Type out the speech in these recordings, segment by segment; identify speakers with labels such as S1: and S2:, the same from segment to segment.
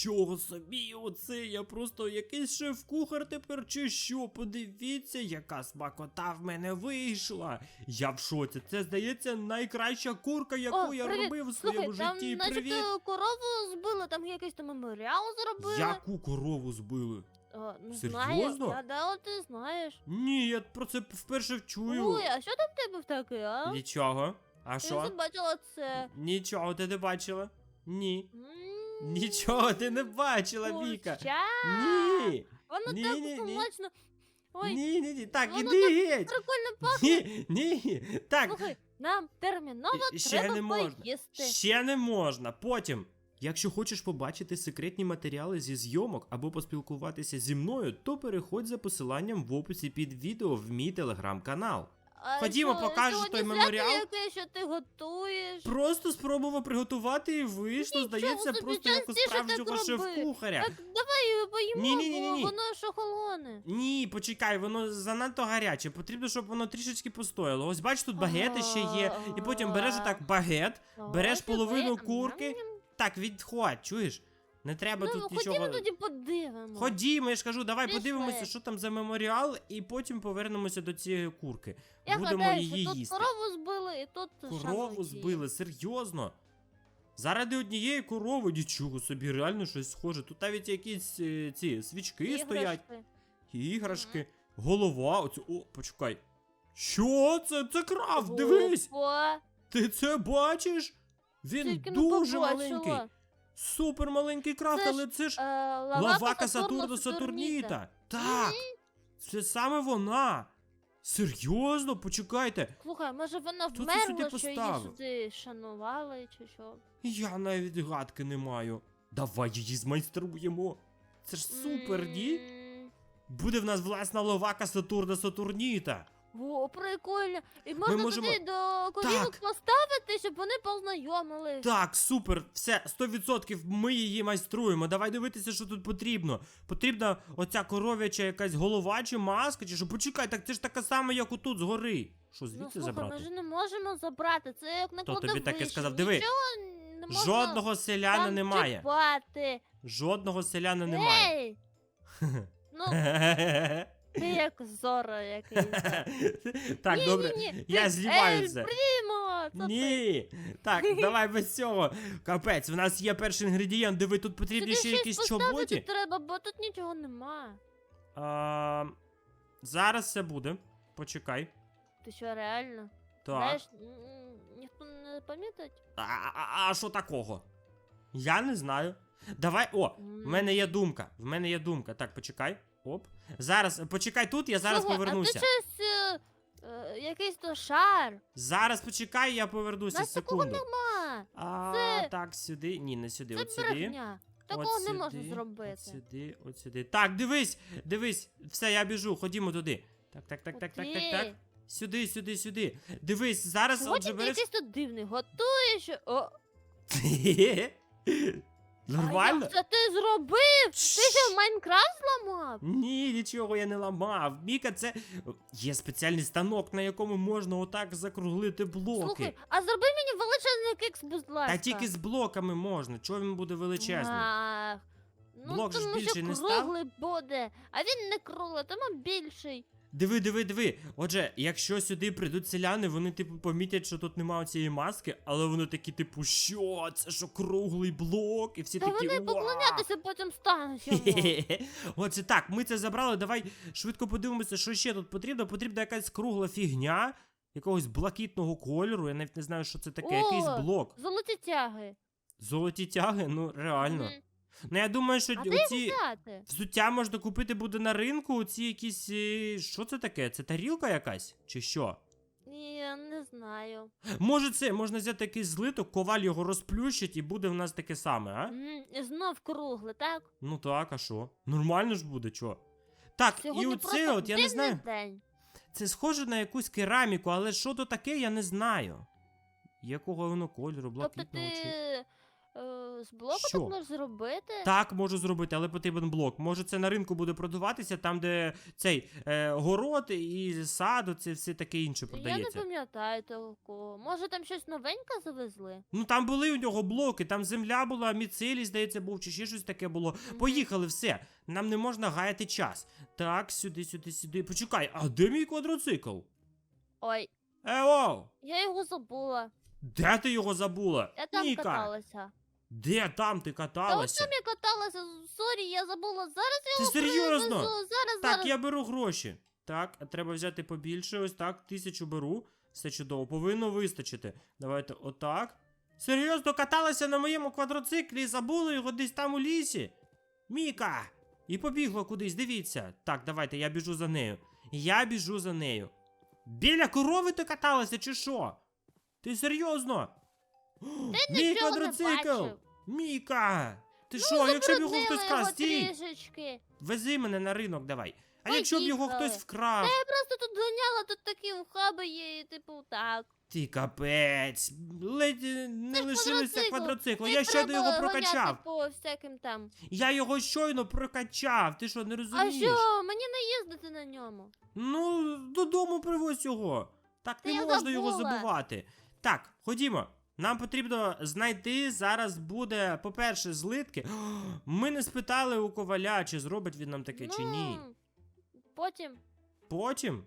S1: Нічого собі, оце я просто якийсь шеф-кухар тепер чи що? Подивіться, яка смакота в мене вийшла. Я в шоці. Це здається найкраща курка, яку
S2: О,
S1: я
S2: привіт.
S1: робив у
S2: Слухай,
S1: своєму
S2: там
S1: житті.
S2: начебто
S1: Привіт.
S2: корову збили, там якийсь там меморіал зробили.
S1: Яку корову збили?
S2: О, не
S1: Серйозно?
S2: знаю. Я да, от ти знаєш.
S1: Ні, я про це вперше чую.
S2: Ой, а що там в тебе в таке, а?
S1: Нічого. А
S2: Я
S1: що?
S2: не бачила це.
S1: Нічого ти не бачила? Ні.
S2: М,
S1: Нічого ти не бачила, Віка.
S2: Курча.
S1: Ні.
S2: Воно
S1: Ні,
S2: так
S1: ні, ні.
S2: смачно. Ой,
S1: Ні, ні, ні. Так,
S2: воно
S1: іди геть.
S2: прикольно пахне.
S1: Ні, ні. Так,
S2: Слухай, нам терміново
S1: ще
S2: треба
S1: не можна.
S2: поїсти.
S1: ще не можна. Потім. Якщо хочеш побачити секретні матеріали зі зйомок або поспілкуватися зі мною, то переходь за посиланням в описі під відео в мій телеграм-канал.
S2: А
S1: Ходімо,
S2: що, сьогодні
S1: той
S2: свято
S1: меморіал?
S2: яке, що ти готуєш?
S1: Просто спробував приготувати і вийшло,
S2: Нічого
S1: здається,
S2: собі,
S1: просто як у
S2: частіше так
S1: справжнього
S2: роби.
S1: шеф-кухаря.
S2: Так давай поїмо,
S1: Ні-ні-ні-ні.
S2: бо воно ж охолоне.
S1: Ні, почекай, воно занадто гаряче. Потрібно, щоб воно трішечки постояло. Ось бач, тут багети ще є. І потім береш отак багет, береш половину курки. Так, відходь, чуєш? Не треба
S2: Ну,
S1: тут
S2: ходімо
S1: нічого.
S2: тоді подивимо.
S1: Ходімо, я ж кажу, давай
S2: Пішли.
S1: подивимося, що там за меморіал, і потім повернемося до цієї курки.
S2: Я
S1: Будемо
S2: гадаю,
S1: її
S2: тут
S1: їсти.
S2: корову збили і тут
S1: Корову збили, серйозно. Заради однієї корови, нічого собі, реально щось схоже. Тут навіть якісь е, ці свічки стоять.
S2: Іграшки.
S1: Іграшки, голова. Оце, о, почекай. Що це? Це крафт, дивись!
S2: Опа.
S1: Ти це бачиш? Він
S2: Тільки
S1: дуже маленький. Супер маленький крафт,
S2: Це ж,
S1: але це ж
S2: Е,
S1: лавака
S2: Сатурна
S1: Сатурна Сатурніта. Так, це саме вона. Серйозно, почекайте.
S2: Слухай, може вона
S1: Хто це
S2: вмерла,
S1: сюди
S2: що її
S1: поставив?
S2: сюди шанували, чи що?
S1: Я навіть гадки не маю. Давай її змайструємо. Це ж супер, ні?
S2: М,
S1: Буде в нас власна ловака Сатурна Сатурніта.
S2: О, прикольно. І можна
S1: можемо-
S2: туди до колінок
S1: Так.
S2: поставити, щоб вони познайомились.
S1: Так, супер, все, 100% ми її майструємо. Давай дивитися, що тут потрібно. Потрібна оця коров'яча якась голова чи маска, чи що. Почекай, так це ж така сама, як отут згори. Що,
S2: Ну,
S1: звідси
S2: слухай,
S1: забрати?
S2: ми ж не можемо забрати. Це як на
S1: Хто тобі таке
S2: кладовищі.
S1: сказав? Диви,
S2: Нічого не можна
S1: Жодного селяна
S2: там
S1: немає.
S2: чіпати.
S1: Жодного селяна немає.
S2: Ей! Ну, ти як Зора якийсь.
S1: так,
S2: Ні,
S1: добре.
S2: ні, ні,
S1: Я
S2: ти
S1: знімаю
S2: Ель
S1: це.
S2: Прімо! Це ти.
S1: Ні. Так, давай без цього. Капець, в нас є перший інгредієнт, диви, тут потрібні
S2: Сюди
S1: ще
S2: щось
S1: якісь
S2: поставити
S1: чоботі.
S2: треба, бо тут нічого нема.
S1: А, зараз все буде. Почекай.
S2: Ти що, реально?
S1: Так.
S2: Знаєш, м, ніхто не?
S1: А, а, а що такого? Я не знаю. Давай. О, в мене є думка. В мене є думка. Так, почекай. Оп. Зараз, почекай тут, я зараз
S2: Слухай,
S1: повернуся.
S2: А ти щось, е, е, якийсь то шар.
S1: Зараз почекай, я повернуся.
S2: Нас такого
S1: секунду.
S2: нема.
S1: А,
S2: Це-
S1: так, сюди. Ні, не сюди,
S2: Це
S1: от сюди.
S2: брехня. Такого
S1: От
S2: не можна
S1: сюди,
S2: зробити.
S1: От сюди, от сюди. Так, дивись, дивись. Все, я біжу, ходімо туди. Так, так, так, так, так, так, так.
S2: Куди?
S1: Сюди, сюди, сюди. Дивись, зараз
S2: Сьогодні
S1: отже
S2: ти
S1: береш.
S2: якийсь тут дивний, готуєш. О,
S1: Нормально?
S2: Як це ти зробив? Ти що Майнкрафт зламав?
S1: Ні, нічого я не ламав. Міка, це є спеціальний станок, на якому можна отак закруглити блоки.
S2: Слухай, а зроби мені величезний кекс, будь ласка.
S1: Та тільки з блоками можна. Чого він буде величезним?
S2: Ах, Ну,
S1: Блок ж
S2: тому
S1: більший
S2: що
S1: не став?
S2: круглий буде, а він не круглий, тому більший.
S1: Диви, диви, диви. Отже, якщо сюди прийдуть селяни, вони типу помітять, що тут немає цієї маски, але вони такі, типу, що? Це що круглий блок? І всі
S2: Та
S1: такі.
S2: вони поклонятися потім стануть.
S1: Оце так, ми це забрали. Давай швидко подивимося, що ще тут потрібно. Потрібна якась кругла фігня, якогось блакитного кольору. Я навіть не знаю, що це таке.
S2: О!
S1: Якийсь блок.
S2: Золоті тяги.
S1: Золоті тяги, ну реально.
S2: Мгм.
S1: Ну я думаю, що
S2: А де
S1: оці
S2: взяти?
S1: взуття можна купити буде на ринку. Оці якісь. е, Що це таке? Це тарілка якась? Чи що?
S2: Ні, Я не знаю.
S1: Може, це можна взяти якийсь злиток, коваль його розплющить, і буде в нас таке саме, а?
S2: М, Знов кругле, так?
S1: Ну так, а що? Нормально ж буде, чо? Так,
S2: Сьогодні
S1: і оце
S2: просто
S1: от, я не
S2: дивний
S1: знаю.
S2: день.
S1: Це схоже на якусь кераміку, але що то таке, я не знаю. Якого воно кольору,
S2: Тобто
S1: блакитного
S2: ти
S1: чи.
S2: Е, з блоку
S1: Що?
S2: так можеш зробити?
S1: Так, можу зробити, але потрібен блок. Може, це на ринку буде продаватися, там, де цей е, город і сад, це все таке інше
S2: Я не
S1: продається.
S2: пам'ятаю такого. Може там щось новеньке завезли?
S1: Ну там були у нього блоки, там земля була, міцелій, здається, був, чи ще щось таке було. Поїхали, все. Нам не можна гаяти час. Так, сюди, сюди, сюди. Почекай, а де мій квадроцикл?
S2: Ой,
S1: Ео!
S2: я його забула.
S1: Де ти його забула?
S2: Я там
S1: Ніка,
S2: каталася.
S1: Де там ти
S2: Та от
S1: каталася?
S2: там я каталася. Сорі, я забула. Зараз я
S1: Ти
S2: його
S1: серйозно?
S2: привезу. Зараз,
S1: Так,
S2: зараз.
S1: я беру гроші. Так, а треба взяти побільше. Ось так, тисячу беру. Все чудово, повинно вистачити. Давайте отак. Серйозно каталася на моєму квадроциклі і забула його десь там у лісі. Міка! І побігла кудись, дивіться. Так, давайте, я біжу за нею. Я біжу за нею. Біля корови ти каталася, чи що? Ти серйозно? О, Мій
S2: нічого не
S1: квадроцикл!
S2: бачив.
S1: Міка! Ти
S2: Ну,
S1: що, якщо б його хтось вкрав, стій!
S2: трішечки.
S1: Вези мене на ринок, давай. А якщо б його
S2: Поїхали.
S1: хтось вкрав?
S2: Я просто тут ганяла, тут такі ухаби є, і типу так.
S1: Ти капець. Ледь е, не
S2: Це ж
S1: лишилися
S2: квадроцикл.
S1: квадроцикла. Я щойно
S2: треба
S1: його прокачав.
S2: по всяким там.
S1: Я його щойно прокачав. Ти що, не
S2: А
S1: розумієш?
S2: що, мені не їздити на ньому.
S1: Ну, додому привозь його. Так
S2: Та
S1: не
S2: я
S1: можна його
S2: забула.
S1: забувати. Так, ходімо. Нам потрібно знайти зараз буде, по-перше, злитки. Ми не спитали у коваля, чи зробить він нам таке, чи ні.
S2: Ну, Потім,
S1: Потім.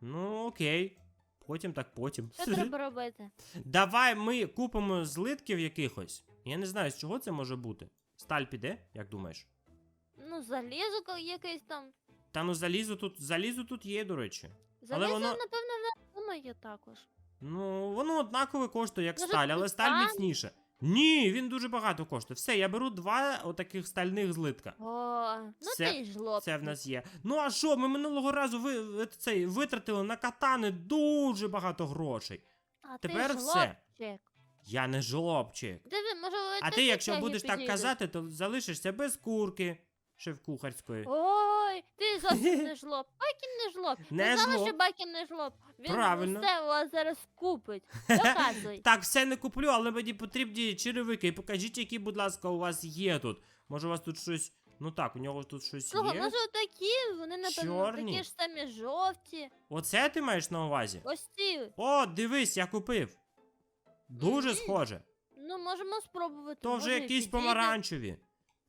S1: Ну, окей. Потім так потім.
S2: що треба робити?
S1: Давай ми купимо злитків якихось. Я не знаю, з чого це може бути. Сталь піде, як думаєш?
S2: Ну, залізо якесь там.
S1: Та ну залізо тут, залізо тут є, до речі.
S2: Залізо,
S1: воно-
S2: напевно, в нас є також.
S1: Ну, воно однакове коштує, як
S2: Може,
S1: сталь, але сталь
S2: титан?
S1: міцніше. Ні, він дуже багато коштує. Все, я беру два отаких стальних злитка.
S2: О, ну
S1: Це-
S2: ти й жлоб.
S1: Це в нас є. Ну а що, ми минулого разу ви, ви- цей, витратили на катани дуже багато грошей.
S2: А
S1: тепер
S2: ти
S1: все.
S2: жлобчик.
S1: Я не жлобчик.
S2: Диви, може, ви
S1: А ти, якщо будеш так казати, то залишишся без курки шеф-кухарської.
S2: Ой, ти зовсім не жлоб. Бакін не жлоб.
S1: Не
S2: знали,
S1: жлоб.
S2: що Бакін не жлоб. Він
S1: Правильно.
S2: все у вас зараз купить. Доказуй.
S1: Так, все не куплю, але мені потрібні черевики. Покажіть, які, будь ласка, у вас є тут. Може, у вас тут щось. Ну так, у нього тут щось
S2: Слухай,
S1: є.
S2: може такі, вони, напевно,
S1: Чорні?
S2: такі ж самі жовті.
S1: Оце ти маєш на увазі?
S2: Ось ці.
S1: О, дивись, я купив. Дуже схоже.
S2: Ну, можемо спробувати.
S1: То вже
S2: може,
S1: якісь
S2: підійде.
S1: помаранчеві.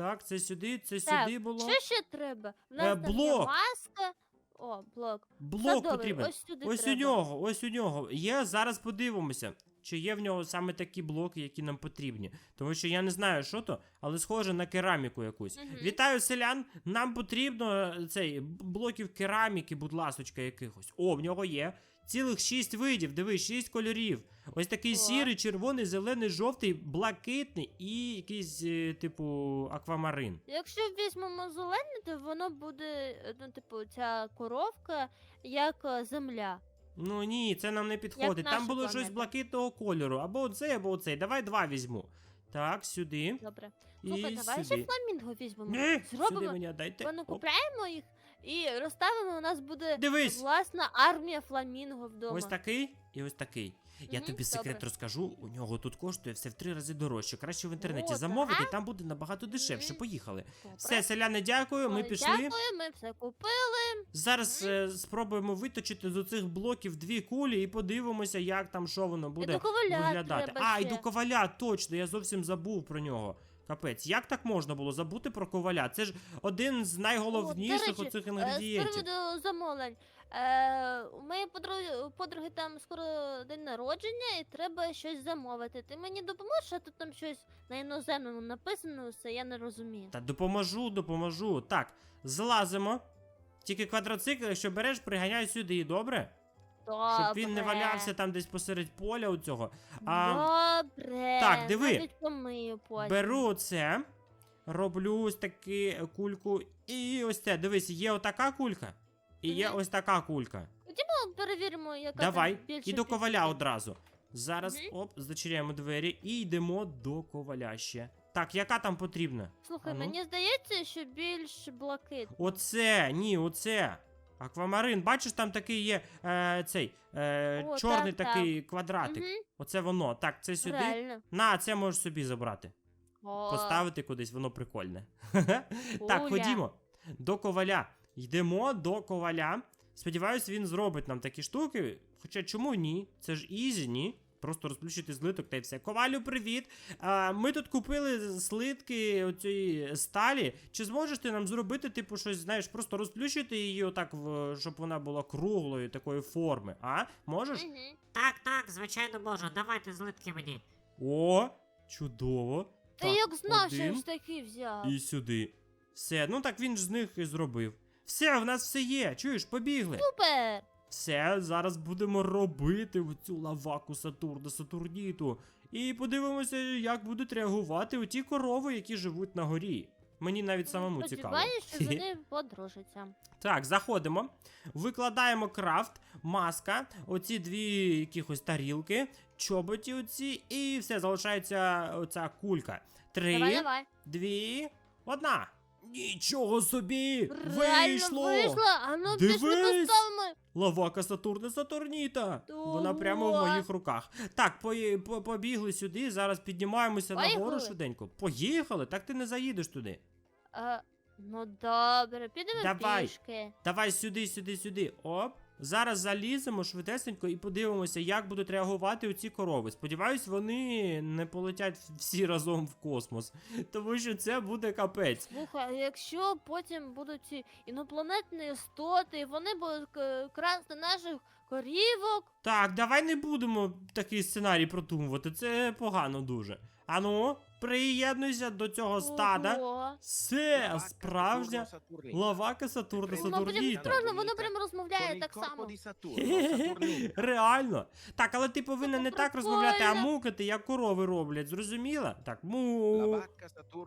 S1: Так, це сюди, це
S2: Так,
S1: сюди було.
S2: Що ще треба? В нас
S1: Е,
S2: там є маска. О, блок.
S1: Блок
S2: Садовий,
S1: потрібен.
S2: Ось сюди
S1: Ось
S2: треба.
S1: у нього, ось у нього. Є, зараз подивимося. Чи є в нього саме такі блоки, які нам потрібні. Тому що я не знаю, що то, але схоже на кераміку якусь.
S2: Мгм.
S1: Вітаю, селян! Нам потрібно е, цей блоків кераміки, будь ласочка, якихось. О, в нього є. Цілих шість видів, диви, шість кольорів. Ось такий
S2: О.
S1: сірий, червоний, зелений, жовтий, блакитний і якийсь, е, типу, аквамарин.
S2: Якщо візьмемо зелене, то воно буде, е, ну, типу, ця коровка, як е, земля.
S1: Ну ні, це нам не підходить. Там
S2: наша
S1: було щось блакитного кольору. Або оцей, або оцей. Давай два візьму. Так, сюди.
S2: Добре.
S1: І
S2: Слухай, давай
S1: сюди.
S2: ще фламінго візьмемо.
S1: Ні, сюди мені дайте.
S2: воно
S1: Оп.
S2: купляємо їх і розставимо, у нас буде
S1: Дивись,
S2: власна армія фламінго вдома.
S1: ось такий і ось такий. Я
S2: Мгм,
S1: тобі секрет
S2: добре.
S1: розкажу, у нього тут коштує все в три рази дорожче. Краще в інтернеті
S2: О,
S1: замовити, там буде набагато дешевше.
S2: Мгм.
S1: Поїхали.
S2: Добре.
S1: Все, селяни, дякую. Ми
S2: Ой,
S1: пішли.
S2: Дякую, ми все купили.
S1: Зараз е, спробуємо виточити з оцих блоків дві кулі і подивимося, як там що воно
S2: І
S1: буде
S2: до коваля
S1: виглядати.
S2: треба
S1: А, і
S2: ще.
S1: до коваля, точно, я зовсім забув про нього. Капець, як так можна було забути про коваля? Це ж один з найголовніших
S2: О, до речі,
S1: оцих
S2: Е, З
S1: інгредієнтів.
S2: приводу замовлень. Е, у моєї подруги, подруги там скоро день народження і треба щось замовити. Ти мені допоможеш, а тут там щось на іноземному написано, все, я не розумію.
S1: Та допоможу, допоможу. Так, злазимо. Тільки квадроцикл, якщо береш, приганяй сюди, добре?
S2: Добре.
S1: Щоб він не валявся там десь посеред поля у цього. А,
S2: Добре.
S1: так, диви.
S2: Навіть помию потім.
S1: Беру це, роблю ось таку кульку. І ось це, дивись, є отака кулька. І є ось така кулька.
S2: Ну, перевіримо, яка
S1: Давай,
S2: там більше
S1: і до коваля одразу. Зараз,
S2: Мгм.
S1: оп, зачиняємо двері і йдемо до коваля ще. Так, яка там потрібна?
S2: Слухай,
S1: А ну.
S2: мені здається, що більш блакит.
S1: Оце, ні, оце. Аквамарин, бачиш, там такий є е, цей е,
S2: О,
S1: чорний
S2: так,
S1: такий квадратик.
S2: Угу,
S1: Оце воно. Так, це сюди.
S2: реально.
S1: На, це можеш собі забрати.
S2: О,
S1: поставити кудись, воно прикольне. так, ходімо. До коваля. Йдемо до коваля. Сподіваюсь, він зробить нам такі штуки. Хоча чому ні? Це ж ізі, ні? Просто розплющити злиток та й все. Ковалю, привіт! А, ми тут купили слитки оцієї сталі. Чи зможеш ти нам зробити, типу, щось, знаєш, просто розплющити її отак, в, щоб вона була круглої такої форми, а? Можеш?
S2: Мгм.
S3: Так, так, звичайно можу. Давайте злитки мені.
S1: О, чудово.
S2: Ти
S1: Так,
S2: як знав, що
S1: один.
S2: я ж такі взяв.
S1: І сюди. Все, ну так він ж з них і зробив. Все, в нас все є. Чуєш, побігли.
S2: Супер!
S1: Все, зараз будемо робити цю лаваку Сатурна Сатурніту. І подивимося, як будуть реагувати оті корови, які живуть на горі. Мені навіть самому цікаво.
S2: Сподіваюсь, що вони подружаться.
S1: Так, заходимо, викладаємо крафт, маска, оці дві якихось тарілки, чоботі оці, і все, залишається оця кулька. Три,
S2: Давай, давай.
S1: дві, одна. Нічого собі!
S2: Реально
S1: Вийшло!
S2: вийшло. А ну пішли
S1: Дивись!
S2: поставимо.
S1: Лавака Сатурна Сатурніта! Вона прямо в моїх руках. Так, пої- по- побігли сюди, зараз піднімаємося нагору швиденько. Поїхали? Так ти не заїдеш туди.
S2: А, ну добре, підемо
S1: Давай.
S2: пішки.
S1: Давай сюди, сюди, сюди. Оп. Зараз заліземо швидесенько і подивимося, як будуть реагувати оці корови. Сподіваюсь, вони не полетять всі разом в космос, тому що це буде капець.
S2: Слухай, якщо потім будуть ці інопланетні істоти, вони будуть к- красти наших корівок.
S1: Так, давай не будемо такий сценарій продумувати, це погано дуже. Ану, приєднуйся до цього стада.
S2: Ого.
S1: Все, справжня лавака Сатурна
S2: Ну, прям
S1: Сатурніта.
S2: страшно, воно прям розмовляє так само.
S1: Реально. Так, але ти повинна не так розмовляти, а мукати, як корови роблять, зрозуміла? Так, му.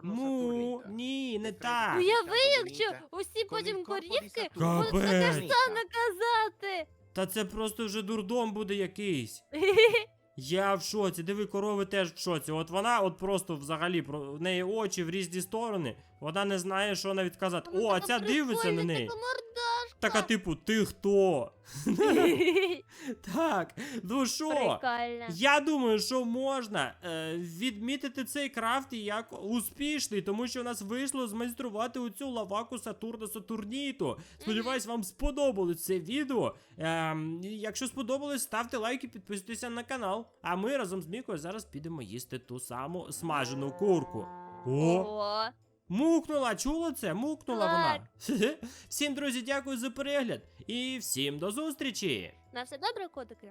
S1: Му. Ні, не так.
S2: Уяви, якщо усі потім корівки будуть таке ж саме казати.
S1: Та це просто вже дурдом буде якийсь. Я в шоці, диви, корови теж в шоці. От вона, от просто взагалі, про- в неї очі в різні сторони. Вона не знає, що навіть казати. О, а ця дивиться на неї. Така, типу, ти хто? Так, ну що?
S2: Прикольно.
S1: Я думаю, що можна е, відмітити цей крафт як успішний, тому що у нас вийшло змайструвати оцю лаваку Сатурна Сатурніту. Сподіваюсь, вам сподобалось це відео. І якщо сподобалось, ставте лайк і підписуйтеся на канал. А ми разом з Мікою зараз підемо їсти ту саму смажену курку. О,
S2: О,
S1: мукнула, чула це? Мукнула
S2: Так.
S1: вона. Всім, друзі, дякую за перегляд і всім до зустрічі!
S2: на все добре, котики.